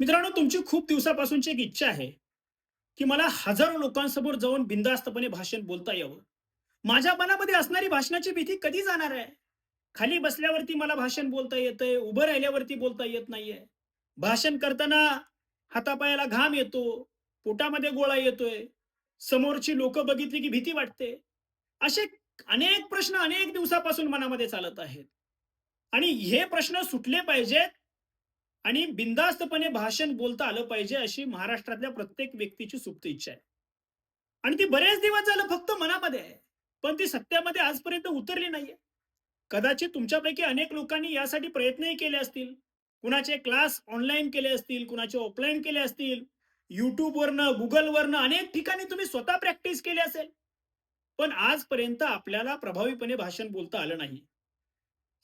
मित्रांनो तुमची खूप दिवसापासूनची एक इच्छा आहे की मला हजारो लोकांसमोर जाऊन बिनधास्तपणे भाषण बोलता यावं. माझ्या मनामध्ये असणारी भाषणाची भीती कधी जाणार आहे? खाली बसल्यावरती मला भाषण बोलता येतंय उभं राहिल्यावरती बोलता येत नाहीये. भाषण करताना हातापायाला घाम येतो पोटामध्ये गोळा येतोय समोरची लोक बघितली की भीती वाटते. असे अनेक प्रश्न अनेक दिवसापासून मनामध्ये चालत आहेत. आणि हे प्रश्न सुटले पाहिजेत आणि बिंदास्तपणे भाषण बोलता आलं पाहिजे अशी महाराष्ट्रातल्या प्रत्येक व्यक्तीची सुप्त इच्छा आहे. आणि ती बरेच दिवस झालं फक्त मनामध्ये आहे पण ती सत्यामध्ये आजपर्यंत उतरली नाहीये. कदाचित तुमच्यापैकी अनेक लोकांनी यासाठी प्रयत्नही केले असतील. कुणाचे क्लास ऑनलाईन केले असतील कुणाचे ऑफलाईन केले असतील युट्यूबवरनं गुगलवरनं अनेक ठिकाणी तुम्ही स्वतः प्रॅक्टिस केली असेल. पण आजपर्यंत आपल्याला प्रभावीपणे भाषण बोलता आलं नाही.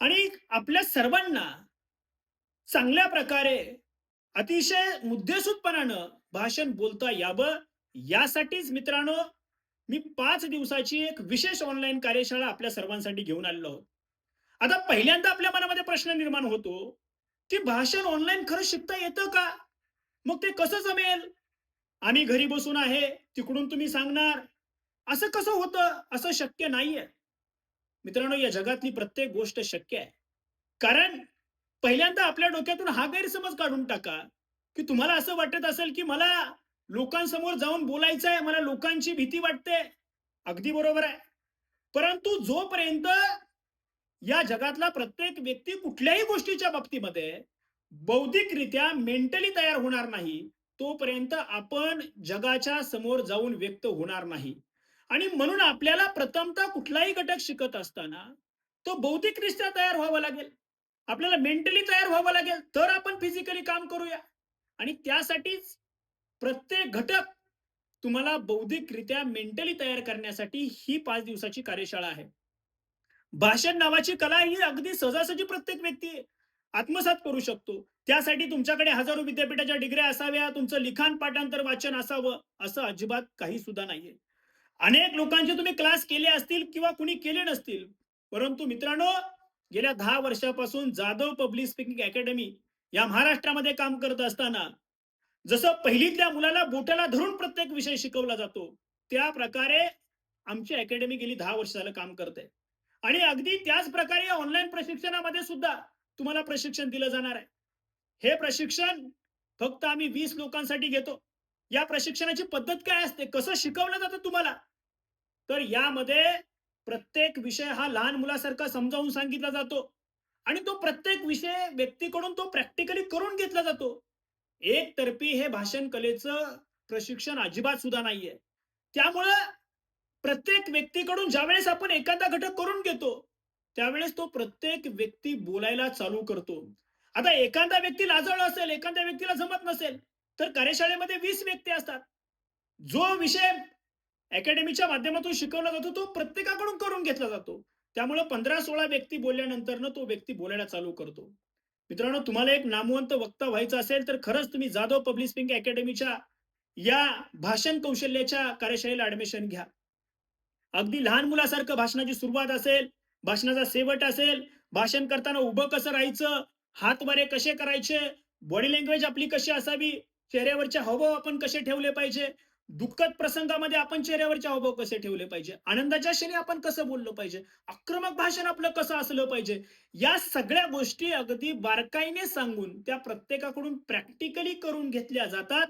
आणि आपल्या सर्वांना चांगल्या प्रकारे अतिशय मुद्देसूदपणानं भाषण बोलता यावं यासाठीच मित्रांनो मी पाच दिवसाची एक विशेष ऑनलाईन कार्यशाळा आपल्या सर्वांसाठी घेऊन आलेलो आहोत. आता पहिल्यांदा आपल्या मनामध्ये प्रश्न निर्माण होतो की भाषण ऑनलाईन खरं शिकता येतं का? मग ते कसं जमेल? आम्ही घरी बसून आहे तिकडून तुम्ही सांगणार. असं कसं होतं? असं शक्य नाहीये. मित्रांनो या जगातली प्रत्येक गोष्ट शक्य आहे. कारण पहिल्यांदा आपल्या डोक्यातून हा गैरसमज काढून टाका की तुम्हाला असं वाटत असेल की मला लोकांसमोर जाऊन बोलायचं आहे मला लोकांची भीती वाटते. अगदी बरोबर आहे. परंतु जोपर्यंत या जगातला प्रत्येक व्यक्ती कुठल्याही गोष्टीच्या बाबतीमध्ये बौद्धिकरित्या मेंटली तयार होणार नाही तोपर्यंत आपण जगाच्या समोर जाऊन व्यक्त होणार नाही. आणि म्हणून आपल्याला प्रथमतः कुठलाही घटक शिकत असताना तो बौद्धिकरित्या तयार व्हावा लागेल. आपल्याला मेंटली तयार व्हावं लागेल तर आपण फिजिकली काम करूया. आणि त्यासाठीच प्रत्येक घटक तुम्हाला बौद्धिकरित्या मेंटली तयार करण्यासाठी ही पाच दिवसाची कार्यशाळा आहे. भाषण नावाची कला ही अगदी सहजासहजी प्रत्येक व्यक्ती आत्मसात करू शकतो. त्यासाठी तुमच्याकडे हजारो विद्यापीठाच्या डिग्र्या असाव्या तुमचं लिखाण पाठांतर वाचन असावं असं अजिबात काही सुद्धा नाहीये. अनेक लोकांचे तुम्ही क्लास केले असतील किंवा कुणी केले नसतील परंतु मित्रांनो गेल्या दहा वर्षापासून जाधव पब्लिक स्पीकिंग अकॅडमी या महाराष्ट्रामध्ये काम करत असताना जसं पहिलीतल्या मुलाला बोटाला धरून प्रत्येक विषय शिकवला जातो त्या प्रकारे आमची अकॅडमी गेली दहा वर्ष झालं काम करते. आणि अगदी त्याच प्रकारे ऑनलाईन प्रशिक्षणामध्ये सुद्धा तुम्हाला प्रशिक्षण दिलं जाणार आहे. हे प्रशिक्षण फक्त आम्ही वीस लोकांसाठी घेतो. या प्रशिक्षणाची पद्धत काय असते? कसं शिकवलं जातं तुम्हाला? तर यामध्ये प्रत्येक विषय हा लहान मुलासारखा समजावून सांगितला जातो. आणि तो प्रत्येक विषय व्यक्तीकडून तो प्रॅक्टिकली करून घेतला जातो. एकतर्फी हे भाषण कलेचं प्रशिक्षण अजिबात सुद्धा नाहीये. त्यामुळं प्रत्येक व्यक्तीकडून ज्यावेळेस आपण एखादा घटक करून घेतो त्यावेळेस तो प्रत्येक व्यक्ती बोलायला चालू करतो. आता एखादा व्यक्ती लाजळ असेल एखाद्या व्यक्तीला जमत नसेल तर कार्यशाळेमध्ये वीस व्यक्ती असतात. जो विषय अकॅडमीच्या माध्यमातून शिकवला जातो तो प्रत्येकाकडून करून घेतला जातो. त्यामुळे पंधरा सोळा व्यक्ती बोलल्यानंतर तो व्यक्ती बोलायला चालू करतो. मित्रांनो तुम्हाला एक नामवंत वक्ता व्हायचं असेल तर खरंच तुम्ही जाधव पब्लिक स्पीकिंग अकॅडमीच्या या भाषण कौशल्याच्या कार्यशाळेला ऍडमिशन घ्या. अगदी लहान मुलासारखं भाषणाची सुरुवात असेल भाषणाचा शेवट असेल भाषण करताना उभं कसं राहायचं हात वारे कसे करायचे बॉडी लँग्वेज आपली कशी असावी चेहऱ्यावरचे हवं आपण कसे ठेवले पाहिजे दुःखद प्रसंगामध्ये आपण चेहऱ्यावरचे अभाव कसे ठेवले पाहिजे? आनंदाच्या क्षणी आपण कसं बोललो पाहिजे? आक्रमक भाषण आपलं कसं असलं पाहिजे? या सगळ्या गोष्टी अगदी बारकाईने सांगून त्या प्रत्येकाकडून प्रॅक्टिकली करून घेतल्या जातात.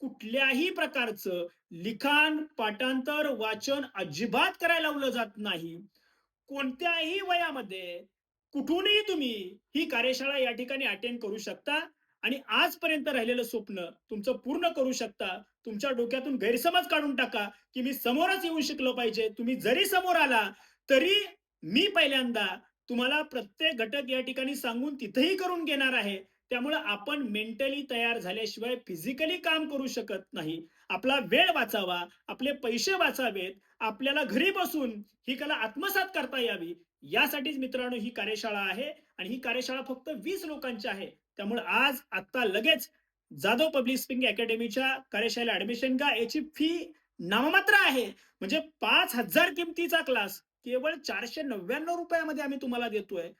कुठल्याही प्रकारचं लिखाण पाठांतर वाचन अजिबात करायला लावलं जात नाही. कोणत्याही वयामध्ये कुठूनही तुम्ही ही कार्यशाळा या ठिकाणी अटेंड करू शकता. आणि आजपर्यंत राहिलेलं स्वप्न तुमचं पूर्ण करू शकता. तुमच्या डोक्यातून गैरसमज काढून टाका की मी समोरच येऊन शिकलो पाहिजे. तुम्ही जरी समोर आला तरी मी पहिल्यांदा तुम्हाला प्रत्येक घटक या ठिकाणी सांगून तिथेही करून घेणार आहे. त्यामुळे आपण मेंटली तयार झाल्याशिवाय फिजिकली काम करू शकत नाही. आपला वेळ वाचावा आपले पैसे वाचावेत आपल्याला घरी बसून ही कला आत्मसात करता यावी. यासाठीच मित्रांनो ही कार्यशाळा आहे. आणि ही कार्यशाळा फक्त वीस लोकांची आहे. त्यामुळे आज आता लगेच जाधव पब्लिक स्पीकिंग अकॅडमीच्या कार्यशाळेला ऍडमिशन घ्या. याची फी नाममात्र आहे. म्हणजे पाच हजार किमतीचा क्लास केवळ चारशे नव्याण्णव रुपयामध्ये आम्ही तुम्हाला देतोय.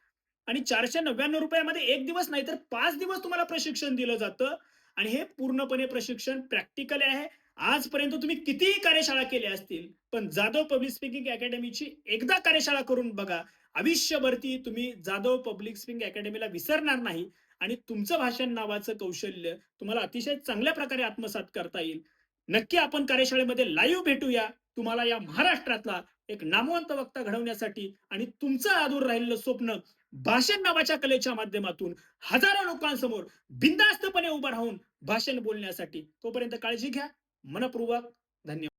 आणि चारशे नव्याण्णव रुपयामध्ये एक दिवस नाही तर पाच दिवस तुम्हाला प्रशिक्षण दिलं जातं. आणि हे पूर्णपणे प्रशिक्षण प्रॅक्टिकल आहे. आजपर्यंत तुम्ही कितीही कार्यशाळा केल्या असतील पण जाधव पब्लिक स्पीकिंग अकॅडमीची एकदा कार्यशाळा करून बघा आयुष्यभरती तुम्ही जाधव पब्लिक स्पीकिंग अकॅडमीला विसरणार नाही आणि तुमचं भाषण नावाचं कौशल्य तुम्हाला अतिशय चांगल्या प्रकारे आत्मसात करता येईल. नक्की आपण कार्यशाळेमध्ये लाईव्ह भेटूया. तुम्हाला या महाराष्ट्रातला एक नामवंत वक्ता घडवण्यासाठी आणि तुमचं आदूर राहिलेलं स्वप्न भाषण नावाच्या कलेच्या माध्यमातून हजारो लोकांसमोर बिंदास्तपणे उभं राहून भाषण बोलण्यासाठी. तोपर्यंत काळजी घ्या. मनपूर्वक धन्यवाद.